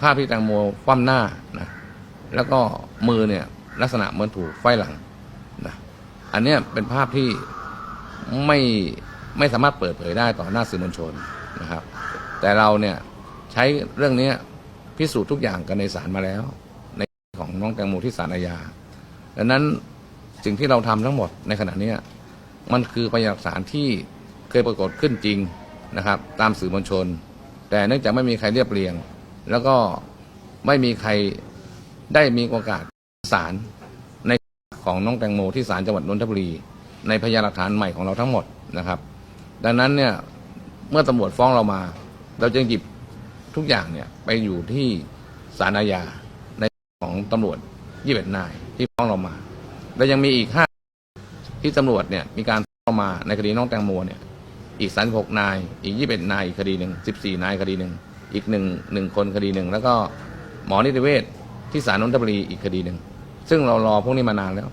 ภาพที่แตงโมคว่ำหน้านะแล้วก็มือเนี่ยลักษณะเหมือนถูกไฟหลังนะอันเนี้ยเป็นภาพที่ไม่ไม่สามารถเปิดเผยได้ต่อหน้าสื่อมวลชนนะครับ แต่เราเนี่ยใช้เรื่องนี้พิสูจน์ทุกอย่างกันในศาลมาแล้ว ในของน้องแตงโมที่ศาลอาญาดังนั้นสิ่งที่เราทำทั้งหมดในขณะเนี้มันคือพยานหลักฐานที่เคยปรากฏขึ้นจริงนะครับ ตามสื่อมวลชน แต่เนื่องจากไม่มีใครเรียบเรียง แล้วก็ไม่มีใครได้มีโอกาสศาลในของน้องแตงโมที่ศาลจังหวัดนนทบุรี ในพยานหลักฐานใหม่ของเราทั้งหมดนะครับ ดังนั้นเนี่ยเมื่อตำรวจฟ้องเรามา เราจึงหยิบทุกอย่างเนี่ยไปอยู่ที่ศาลอาญาในของตำรวจยี่สิบนายที่ฟ้องเรามา และยังมีอีกห้าที่ตำรวจเนี่ยมีการฟ้องเรามาในคดีน้องแตงโมเนี่ยอีกสามหกนาย อีกยี่สิบนายอีกคดีหนึ่งสิบสี่นายคดีหนึ่ง อีกหนึ่งหนึ่งคนคดีหนึ่งแล้วก็หมอนิติเวชที่ศาลนนทบุรีอีกคดีหนึ่งซึ่งเรารอพวกนี้มานานแล้ว